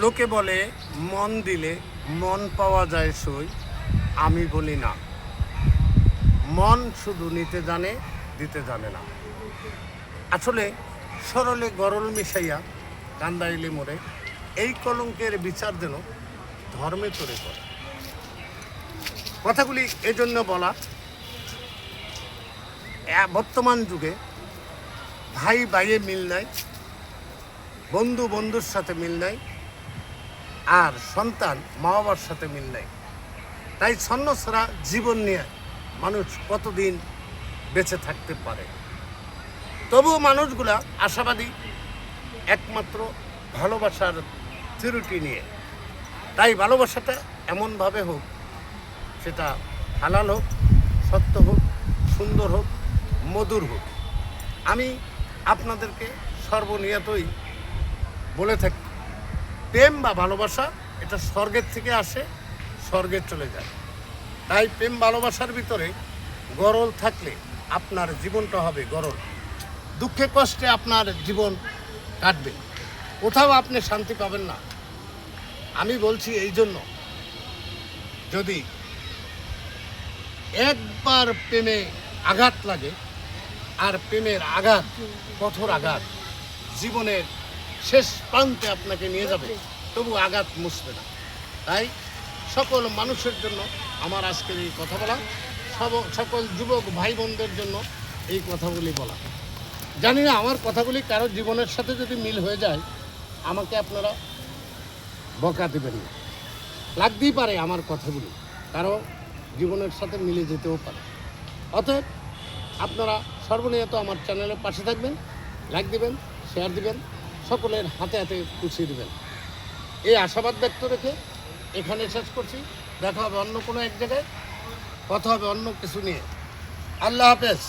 লোকে বলে, মন দিলে মন পাওয়া যায় সই। আমি বলি না। মন শুধু নিতে জানে, দিতে জানে না। আসলে সরলে গরল মিশাইয়া কান্দাইলে মোড়ে এই কলঙ্কের বিচার যেন ধর্মে তরে করে কথাগুলি এজন্য বলা বর্তমান যুগে ভাই ভাইয়ে মিল নাই বন্ধু বন্ধুর সাথে মিল নাই আর সন্তান মা বাবার সাথে মিল নাই। তাই ছাড়া জীবন নিয়ে মানুষ কতদিন বেঁচে থাকতে পারে? তবুও মানুষগুলা আশাবাদী, একমাত্র ভালোবাসার থিরুটি নিয়ে। তাই ভালোবাসাটা এমনভাবে হোক, সেটা হালাল হোক, সত্য হোক, সুন্দর হোক, মধুর হোক। আমি আপনাদেরকে সর্বনিয়তই বলে থাকি প্রেম বা ভালোবাসা, এটা স্বর্গের থেকে আসে, স্বর্গে চলে যায়। তাই প্রেম, ভালোবাসার ভিতরে গরল থাকলে আপনার জীবনটা হবে গরল। দুঃখে, কষ্টে আপনার জীবন কাটবে। কোথাও আপনি শান্তি পাবেন না। আমি বলছি এই জন্য, যদি একবার প্রেমে আঘাত লাগে, আর প্রেমের আঘাত, কঠোর আঘাত, জীবনের শেষ প্রান্তে আপনাকে নিয়ে যাবে, তবু আঘাত মুছবে না। তাই সকল মানুষের জন্য আমার আজকের এই কথা বলা, সব- সকল যুবক ভাই বোনদের জন্য এই কথাগুলি বলা। জানি না, আমার কথাগুলি কারও জীবনের সাথে যদি মিল হয়ে যায়, আমাকে আপনারা বকা দেবেন না। লাগতেই পারে আমার কথাগুলি, কারও জীবনের সাথে মিলে যেতেও পারে। অতএব আপনারা সর্বনিয়ত আমার চ্যানেলের পাশে থাকবেন, লাইক দিবেন, শেয়ার দিবেন সকলের হাতে হাতে পুছিয়ে দেবেন। এই আশাবাদ ব্যক্ত রেখে এখানে শেষ করছি। দেখা হবে অন্য কোনো এক জায়গায়। কথা হবে অন্য কিছু নিয়ে। আল্লাহ হাফেজ।